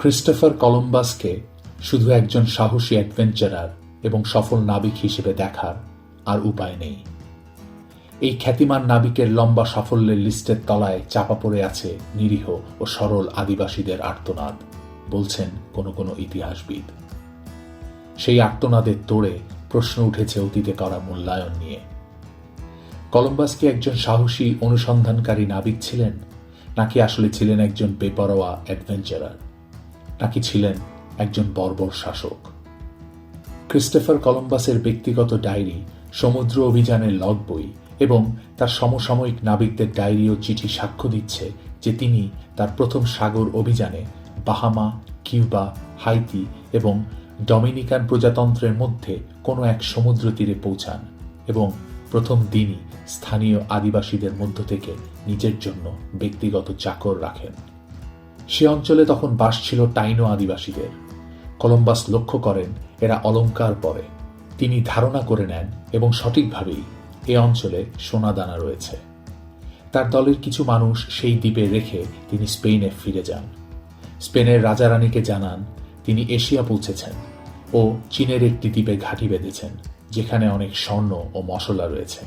Christopher কলম্বাসকে শুধু একজন সাহসী অ্যাডভেঞ্চারার এবং সফল নাবিক হিসেবে দেখার আর উপায় নেই। এই খ্যাতিমান নাবিকের লম্বা সাফল্যের লিস্টের তলায় চাপা পড়ে আছে নিরীহ ও সরল আদিবাসীদের আর্তনাদ, বলছেন কোনো কোনো ইতিহাসবিদ। সেই আর্তনাদের তোড়ে প্রশ্ন উঠেছে অতীতে করা মূল্যায়ন নিয়ে। কলম্বাস কি একজন সাহসী, অনুসন্ধানকারী নাবিক ছিলেন, নাকি আসলে ছিলেন একজন বেপরোয়া অ্যাডভেঞ্চারার নাকি ছিলেন একজন বর্বর শাসক? ক্রিস্টোফার কলম্বাসের ব্যক্তিগত ডায়েরি, সমুদ্র অভিযানের লগ বই এবং তার সমসাময়িক নাবিকদের ডায়েরি ও চিঠি সাক্ষ্য দিচ্ছে যে তিনি তার প্রথম সাগর অভিযানে বাহামা, কিউবা, হাইতি এবং ডমিনিকান প্রজাতন্ত্রের মধ্যে কোনো এক সমুদ্র তীরে পৌঁছান এবং প্রথম দিনই স্থানীয় আদিবাসীদের মধ্য থেকে নিজের জন্য ব্যক্তিগত চাকর রাখেন। সে অঞ্চলে তখন বাস ছিল টাইনো আদিবাসীদের। কলম্বাস লক্ষ্য করেন, এরা অলঙ্কার পরে। তিনি ধারণা করে নেন এবং সঠিকভাবেই এ অঞ্চলে সোনাদানা রয়েছে। তার দলের কিছু মানুষ সেই দ্বীপে রেখে তিনি স্পেনে ফিরে যান। স্পেনের রাজারানীকে জানান, তিনি এশিয়া পৌঁছেছেন ও চীনের একটি দ্বীপে ঘাঁটি বেঁধেছেন, যেখানে অনেক স্বর্ণ ও মশলা রয়েছে।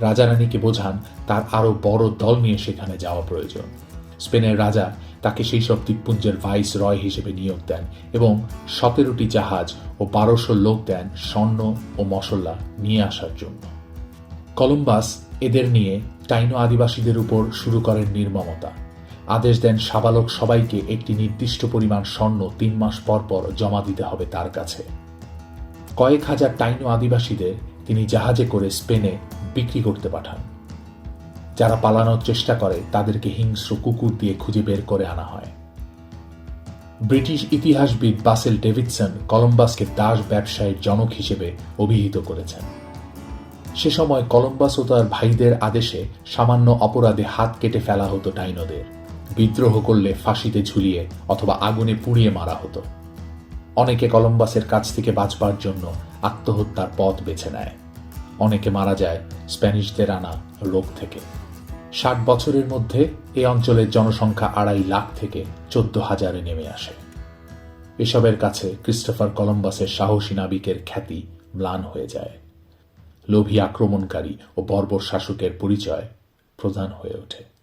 রাজারানীকে বোঝান, তার আরও বড় দল নিয়ে সেখানে যাওয়া প্রয়োজন। স্পেনের রাজা তাকে সেই সব দ্বীপপুঞ্জের ভাইস রয় হিসেবে নিয়োগ দেন এবং সতেরোটি জাহাজ ও বারোশো লোক দেন স্বর্ণ ও মশলা নিয়ে আসার জন্য। কলম্বাস এদের নিয়ে টাইনো আদিবাসীদের উপর শুরু করেন নির্মমতা। আদেশ দেন সাবালক সবাইকে একটি নির্দিষ্ট পরিমাণ স্বর্ণ তিন মাস পর পর জমা দিতে হবে তার কাছে। কয়েক হাজার টাইনো আদিবাসীদের তিনি জাহাজে করে স্পেনে বিক্রি করতে পাঠান। যারা পালানোর চেষ্টা করে, তাদেরকে হিংস্র কুকুর দিয়ে খুঁজে বের করে আনা হয়। ব্রিটিশ ইতিহাসবিদ বাসেল ডেভিডসন কলম্বাসকে দাস ব্যবসায়ের জনক হিসেবে অভিহিত করেছেন। সে সময় কলম্বাস ও তার ভাইদের আদেশে সামান্য অপরাধে হাত কেটে ফেলা হতো টাইনোদের বিদ্রোহ করলে ফাঁসিতে ঝুলিয়ে অথবা আগুনে পুড়িয়ে মারা হতো। অনেকে কলম্বাসের কাছ থেকে বাঁচবার জন্য আত্মহত্যার পথ বেছে নেয়। অনেকে মারা যায় স্প্যানিশদের আনা রোগ থেকে। ষাট বছরের মধ্যে এ অঞ্চলের জনসংখ্যা আড়াই লাখ থেকে চোদ্দ হাজারে নেমে আসে। এসবের কাছে ক্রিস্টোফার কলম্বাসের সাহসী নাবিকের খ্যাতি ম্লান হয়ে যায়। লোভী আক্রমণকারী ও বর্বর শাসকের পরিচয় প্রধান হয়ে ওঠে।